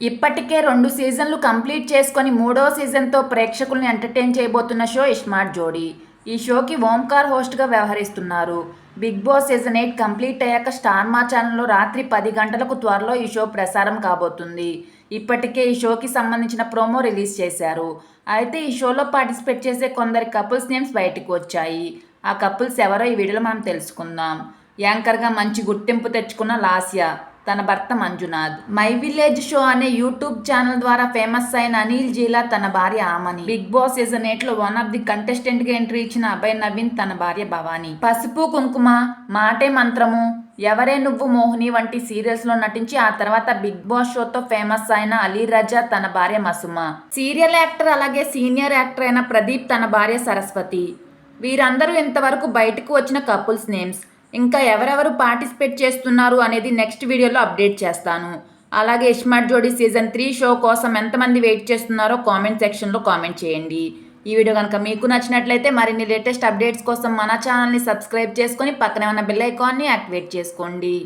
ఇప్పటికే రెండు సీజన్లు కంప్లీట్ చేసుకొని మూడో సీజన్తో ప్రేక్షకుల్ని ఎంటర్టైన్ చేయబోతున్న షో ఇస్మార్ట్ జోడీ. ఈ షోకి ఓంకార్ హోస్ట్గా వ్యవహరిస్తున్నారు. Big boss season eight complete అయ్యాక స్టార్ మా ఛానల్లో రాత్రి పది గంటలకు త్వరలో ఈ షో ప్రసారం కాబోతుంది. ఇప్పటికే ఈ షోకి సంబంధించిన ప్రోమో రిలీజ్ చేశారు. అయితే ఈ షోలో పార్టిసిపేట్ చేసే కొందరి కపుల్స్ నేమ్స్ బయటకు వచ్చాయి. ఆ కపుల్స్ ఎవరో ఈ వీడియోలో మనం తెలుసుకుందాం. యాంకర్గా మంచి గుర్తింపు తెచ్చుకున్న లాస్య. తన భర్త మంజునాథ్. మై విలేజ్ షో అనే యూట్యూబ్ ఛానల్ ద్వారా ఫేమస్ అయిన అనిల్ జీలా తన భార్య ఆమని. బిగ్ బాస్ సీజన్ ఎయిట్లో వన్ ఆఫ్ ది కంటెస్టెంట్గా ఎంట్రీ ఇచ్చిన అభయ్ నవీన్ తన భార్య భవాని. పసుపు కుంకుమ మాటే మంత్రము ఎవరే నువ్వు మోహిని వంటి సీరియల్స్లో నటించి ఆ తర్వాత బిగ్ బాస్ షోతో ఫేమస్ అయిన అలీ రజా తన భార్య మసుమ. సీరియల్ యాక్టర్ అలాగే సీనియర్ యాక్టర్ అయిన ప్రదీప్ తన భార్య సరస్వతి. వీరందరూ ఇంతవరకు బయటకు వచ్చిన కపుల్స్ నేమ్స్. ఇంకా ఎవరెవరు పార్టిసిపేట్ చేస్తున్నారు అనేది నెక్స్ట్ వీడియోలో అప్డేట్ చేస్తాను. అలాగే ఇష్మార్ట్ జోడీ సీజన్ త్రీ షో కోసం ఎంతమంది వెయిట్ చేస్తున్నారో కామెంట్ సెక్షన్లో కామెంట్ చేయండి. ఈ వీడియో కనుక మీకు నచ్చినట్లయితే మరిన్ని లేటెస్ట్ అప్డేట్స్ కోసం మన ఛానల్ని సబ్స్క్రైబ్ చేసుకొని పక్కనే ఉన్న బెల్ ఐకాన్ని యాక్టివేట్ చేసుకోండి.